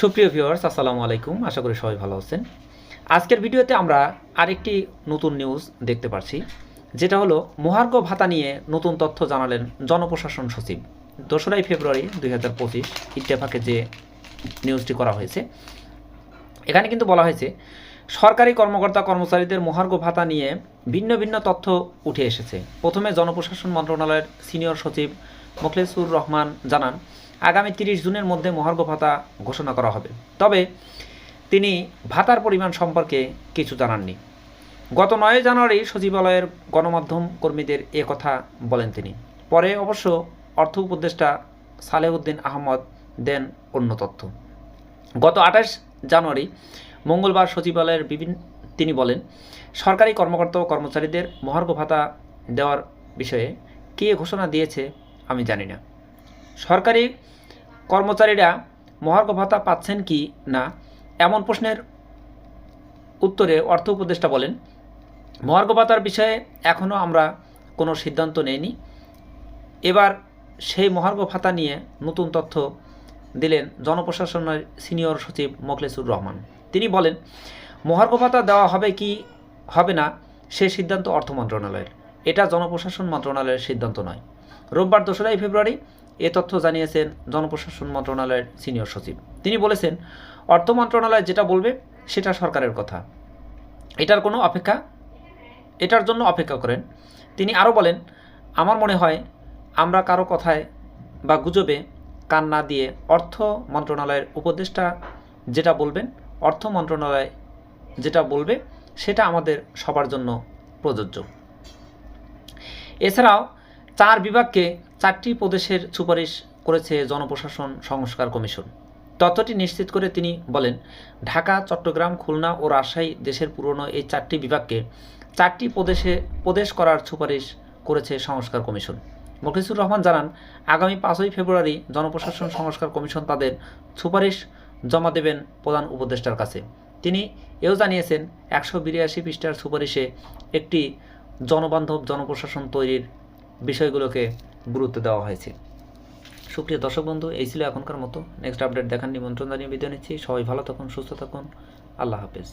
সুপ্রিয় ভিউয়ার্স আসসালামু আলাইকুম। আশা করি সবাই ভালো আছেন। আজকের ভিডিওতে আমরা আরেকটি নতুন নিউজ দেখতে পাচ্ছি যেটা হলো মহার্ঘ ভাতা নিয়ে নতুন তথ্য জানালেন জনপ্রশাসন সচিব। দোসরাই ফেব্রুয়ারি দুই হাজার পঁচিশ, ইত্তেফাকে যে নিউজটি করা হয়েছে, এখানে কিন্তু বলা হয়েছে, সরকারি কর্মকর্তা কর্মচারীদের মহার্ঘ ভাতা নিয়ে ভিন্ন ভিন্ন তথ্য উঠে এসেছে। প্রথমে জনপ্রশাসন মন্ত্রণালয়ের সিনিয়র সচিব মোখলেসুর রহমান জানান আগামী তিরিশ জুনের মধ্যে মহার্ঘ ভাতা ঘোষণা করা হবে। তবে তিনি ভাতার পরিমাণ সম্পর্কে কিছু জানাননি। গত নয় জানুয়ারি সচিবালয়ের গণমাধ্যম কর্মীদের এ কথা বলেন তিনি। পরে অবশ্য অর্থ উপদেষ্টা সালেউদ্দিন আহমদ দেন অন্য তথ্য। গত আঠাশ জানুয়ারি মঙ্গলবার সচিবালয়ের বিভিন্ন, তিনি বলেন, সরকারি কর্মকর্তা ও কর্মচারীদের মহার্ঘ ভাতা দেওয়ার বিষয়ে কে ঘোষণা দিয়েছে আমি জানি না। সরকারি কর্মচারীরা মহার্ঘ ভাতা পাচ্ছেন কি না? এমন প্রশ্নের উত্তরে অর্থ উপদেষ্টা বলেন, মহার্ঘ ভাতার বিষয়ে এখনও আমরা কোনো সিদ্ধান্ত নেইনি। এবার সেই মহার্ঘ ভাতা নিয়ে নতুন তথ্য দিলেন জনপ্রশাসনের সিনিয়র সচিব মোখলেসুর রহমান। তিনি বলেন, মহার্ঘ ভাতা দেওয়া হবে কি হবে না, সে সিদ্ধান্ত অর্থ মন্ত্রণালয়ের। এটা জনপ্রশাসন মন্ত্রণালয়ের সিদ্ধান্ত নয়। রোববার দোসরাই ফেব্রুয়ারি এ তথ্য জানিয়েছেন জনপ্রশাসন মন্ত্রণালয়ের সিনিয়র সচিব। তিনি বলেছেন, অর্থ মন্ত্রণালয় যেটা বলবে সেটা সরকারের কথা। এটার কোনো অপেক্ষা? এটার জন্য অপেক্ষা করেন। তিনি আরও বলেন, আমার মনে হয় আমরা কারও কথায় বা গুজবে কান না দিয়ে অর্থ মন্ত্রণালয়ের উপদেষ্টা যেটা বলবেন, অর্থ মন্ত্রণালয় যেটা বলবে সেটা আমাদের সবার জন্য প্রযোজ্য। এছাড়াও চার বিভাগকে চারটি প্রদেশের সুপারিশ করেছে জনপ্রশাসন সংস্কার কমিশন। তথ্যটি নিশ্চিত করে তিনি বলেন, ঢাকা, চট্টগ্রাম, খুলনা ও রাজশাহী দেশের পুরনো এই চারটি বিভাগকে চারটি প্রদেশে প্রদেশ করার সুপারিশ করেছে সংস্কার কমিশন। মুখলিসুর রহমান জানান, আগামী পাঁচই ফেব্রুয়ারি জনপ্রশাসন সংস্কার কমিশন তাদের সুপারিশ জমা দেবেন প্রধান উপদেষ্টার কাছে। তিনি এও জানিয়েছেন, একশো বিরাশি পৃষ্ঠার সুপারিশে একটি জনবান্ধব জনপ্রশাসন তৈরির বিষয়গুলোকে গুরুত্ব দেওয়া হয়েছে। সুপ্রিয় দর্শক বন্ধু, এই ছিল এখনকার মতো। নেক্সট আপডেট দেখার নিমন্ত্রণ জানিয়ে বিদায় নিচ্ছি। সবাই ভালো থাকুন, সুস্থ থাকুন। আল্লাহ হাফেজ।